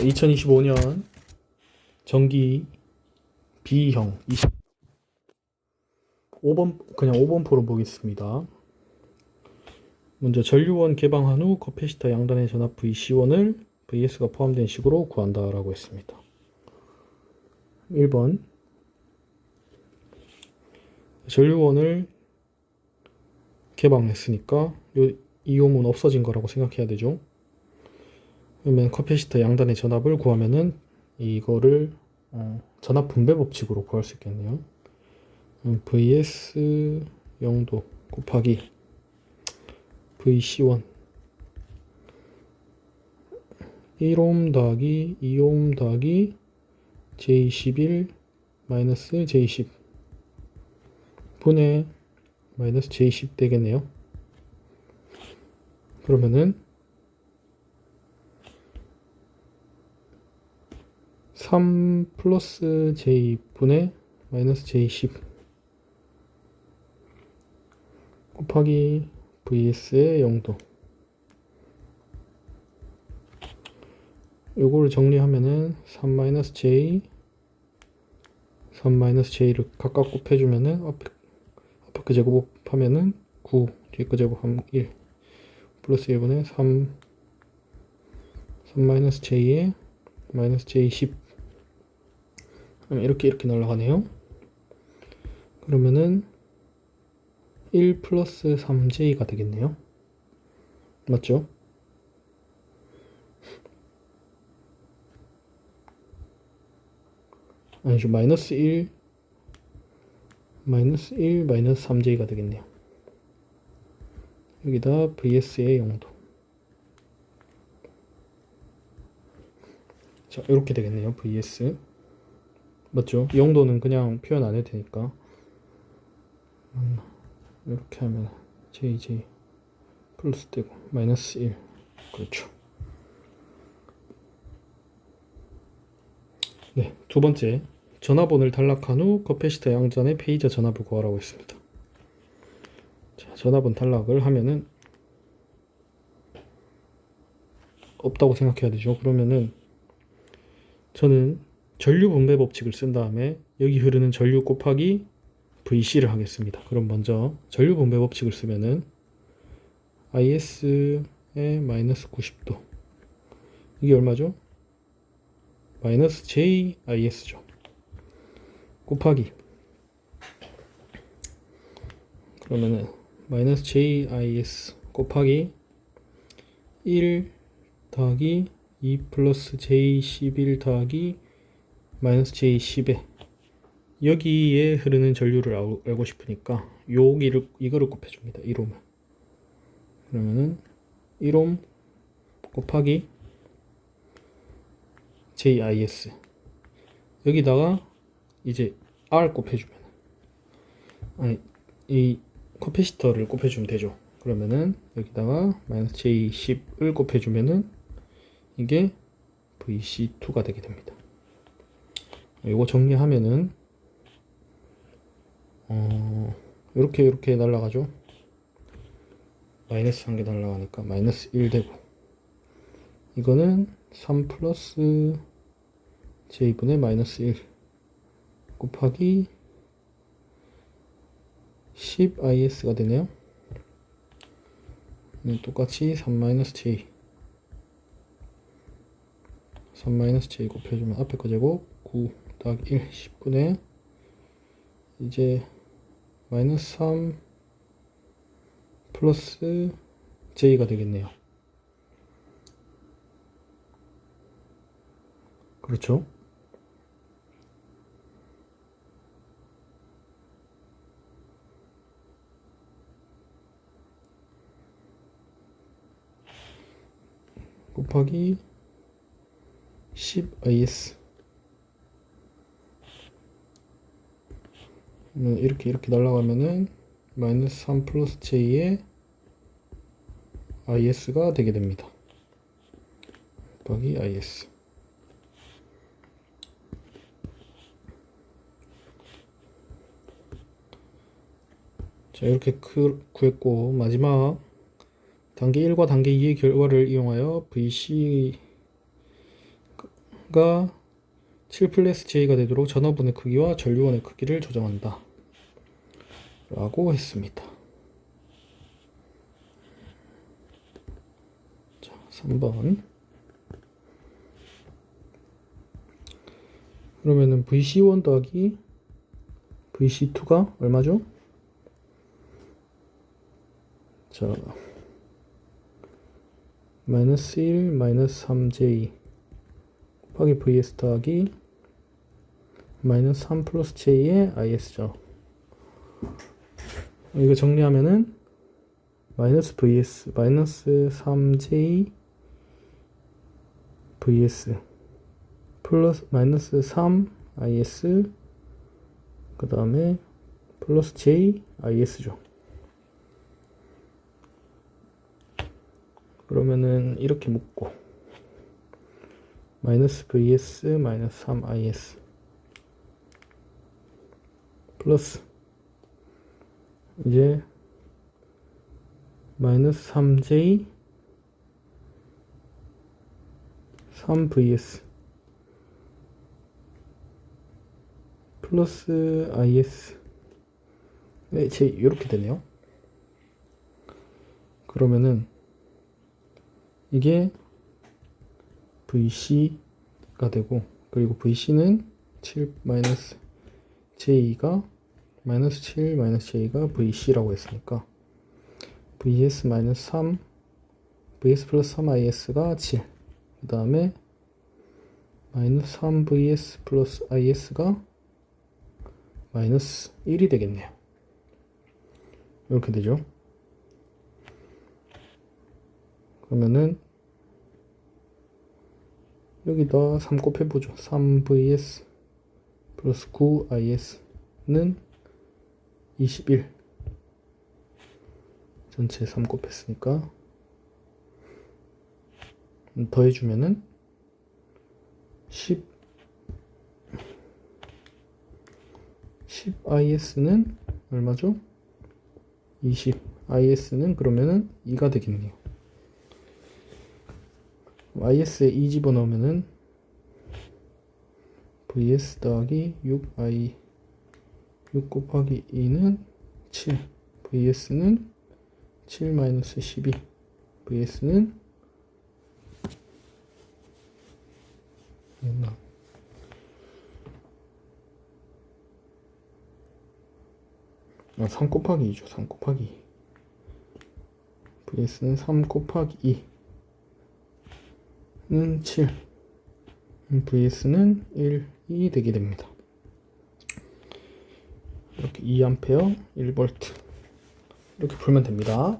2025년 전기 B형 20 5번 그냥 5번 포로 보겠습니다. 먼저 전류원 개방한 후 커피시터 양단의 전압 VC1을 VS가 포함된 식으로 구한다라고 했습니다. 1번 전류원을 개방했으니까 요 이옴은 없어진 거라고 생각해야 되죠. 그러면 커피시터 양단의 전압을 구하면은 이거를 어, 전압 분배 법칙으로 구할 수 있겠네요. 음, vs 0도 곱하기 vc1 1옴 더하기 2옴 더하기 j11 마이너스 j10 분의 마이너스 j10 되겠네요. 그러면은 3 플러스 j 분의 마이너스 j10 곱하기 vs의 0도. 요거를 정리하면은 3 마이너스 j 3 마이너스 j를 각각 곱해주면은 앞에 앞에 그 제곱하면은 9 뒤에 그 제곱하면 1 플러스 1분의 3 3 마이너스 j에 마이너스 j10 이렇게 이렇게 날아가네요. 그러면은 1 플러스 3j가 되겠네요. 맞죠? 아니죠. 마이너스 1 마이너스 1 마이너스 3j가 되겠네요. 여기다 vs의 0도 자 이렇게 되겠네요. vs 맞죠? 이 정도는 그냥 표현 안 해도 되니까. 음, 이렇게 하면 jj 플러스 되고 마이너스 1 그렇죠. 네, 두 번째. 전압원을 탈락한 후 커피시터 양전의 페이저 전압을 구하라고 했습니다. 자, 전압원 탈락을 하면은 없다고 생각해야 되죠. 그러면은 저는 전류 분배 법칙을 쓴 다음에 여기 흐르는 전류 곱하기 VC를 하겠습니다. 그럼 먼저 전류 분배 법칙을 쓰면은 IS의 마이너스 90도 이게 얼마죠? 마이너스 JIS죠. 곱하기 그러면은 마이너스 JIS 곱하기 1 더하기 2 플러스 J11 더하기 마이너스 J10에 여기에 흐르는 전류를 알- 알고 싶으니까 여기를 이거를 곱해줍니다. 1옴을 그러면은 1옴 곱하기 JIS 여기다가 이제 R 곱해주면 아니 이 커피시터를 곱해주면 되죠. 그러면은 여기다가 마이너스 J10을 곱해주면은 이게 VC2가 되게 됩니다. 이거 정리하면은 어 이렇게 이렇게 날라가죠. 마이너스 한 개 날라가니까 마이너스 1 되고 이거는 3 플러스 j분의 마이너스 1 곱하기 10 is가 되네요. 네, 똑같이 3 마이너스 j 3 마이너스 j 곱해주면 앞에 거 제곱 9 더하기 1 10분의 이제 마이너스 3 플러스 j가 되겠네요. 그렇죠? 곱하기 10 is 이렇게 이렇게 날아가면은 마이너스 3 플러스 j의 is가 되게 됩니다. 곱하기 is 자 이렇게 그- 구했고 마지막 단계 1과 단계 2의 결과를 이용하여 VC V가 7 플러스 J가 되도록 전원분의 크기와 전류원의 크기를 조정한다. 라고 했습니다. 자, 3번. 그러면은 VC1 더하기 VC2가 얼마죠? 자, 마이너스 1 마이너스 3J 곱하기 VS 더하기 마이너스 3 플러스 J의 IS죠. 이거 정리하면은 마이너스 VS 마이너스 3J VS 플러스 마이너스 3 IS 그 다음에 플러스 J IS죠. 그러면은 이렇게 묶고 마이너스 VS 마이너스 3 IS 플러스 이제 마이너스 3J 3VS 플러스 IS 네, 제 이렇게 되네요. 그러면은 이게 VC가 되고 그리고 VC는 7 마이너스 J가 마이너스 7 마이너스 J가 VC라고 했으니까 VS 마이너스 3 VS 플러스 3 IS가 7 그 다음에 마이너스 3 VS 플러스 IS가 마이너스 1이 되겠네요. 이렇게 되죠. 그러면은 여기다 3 곱해보죠. 3vs 플러스 9is는 21 전체 3 곱했으니까 더해주면은 10 10is는 얼마죠? 20 is는 그러면은 2가 되겠네요. is에 2 집어넣으면은 vs 더하기 6i 6 곱하기 2는 7 vs는 7 마이너스 12 vs는 얼마 아, 3 곱하기 2죠 3 곱하기 2 vs는 3 곱하기 2는 7 vs는 1, 2 되게 됩니다 2A 1V 이렇게 풀면 됩니다